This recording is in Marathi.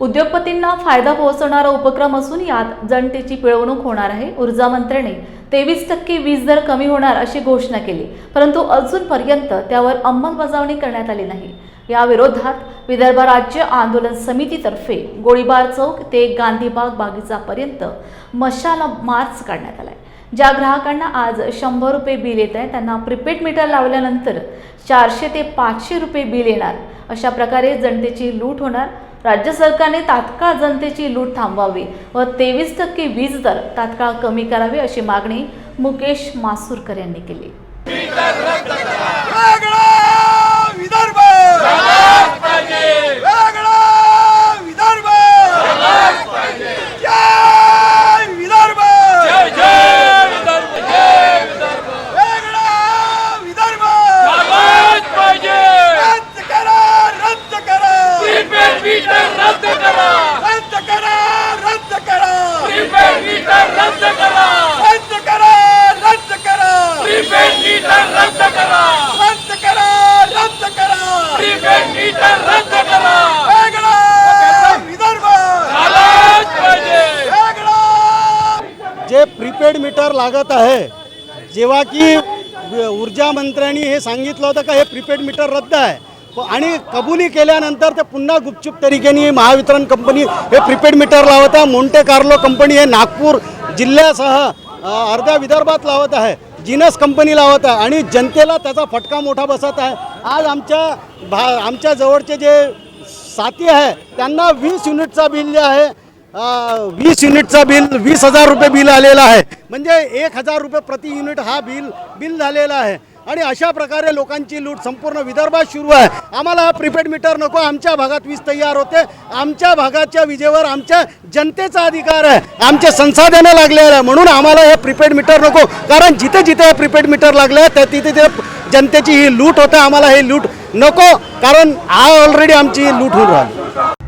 उद्योगपतींना फायदा पोहोचवणारा उपक्रम असून यात जनतेची पिळवणूक होणार आहे. ऊर्जा मंत्र्याने तेवीस टक्के वीज दर कमी होणार अशी घोषणा केली. परंतु अजूनपर्यंत त्यावर अंमलबजावणी करण्यात आली नाही. या विरोधात विदर्भ राज्य आंदोलन समितीतर्फे गोळीबार चौक ते गांधीबाग बागीचापर्यंत मशाला मार्च काढण्यात आलाय. ज्या ग्राहकांना आज शंभर रुपये बिल येत आहे त्यांना प्रीपेड मीटर लावल्यानंतर चारशे ते पाचशे रुपये बिल येणार. अशा प्रकारे जनतेची लूट होणार. राज्य सरकारने तात्काळ जनतेची लूट थांबवावी व तेवीस टक्के वीज दर तात्काळ कमी करावी अशी मागणी मुकेश मासूरकर यांनी केली. मीटर लागत आहे. जेव्हा की ऊर्जा मंत्र्यांनी हे सांगितलं होतं का हे प्रीपेड मीटर रद्द आहे. आणि कबुली केल्यानंतर ते पुन्हा गुपचूप तरीकेने महावितरण कंपनी हे प्रीपेड मीटर लावत आहे. मोंटे कार्लो कंपनी हे नागपूर जिल्ह्यासह अर्ध्या विदर्भात लावत आहे. जिनस कंपनी लावत आहे. आणि जनतेला त्याचा फटका मोठा बसत आहे. आज आमच्या भा आमच्या जवळचे जे साथी आहे त्यांना वीस युनिटचा बिल जे आहे वीस युनिटचा बिल वीस हजार रुपये बिल आलेला आहे. म्हणजे एक हजार रुपये प्रति युनिट हा बिल बिल झालेला आहे. आणि अशा प्रकारे लोकांची लूट संपूर्ण विदर्भात सुरू आहे. आम्हाला हा प्रीपेड मीटर नको आमच्या भागात वीज तयार होते. आमच्या भागाच्या विजेवर आमच्या जनतेचा अधिकार आहे. आमचे संसाधनं लागलेलं आहे म्हणून आम्हाला हे प्रीपेड मीटर नको. कारण जिथे जिथे हे प्रीपेड मीटर लागले आहे त्या तिथे तिथे जनतेची ही लूट होते. आम्हाला हे लूट नको. कारण हा ऑलरेडी आमची लूट होऊन राहिली.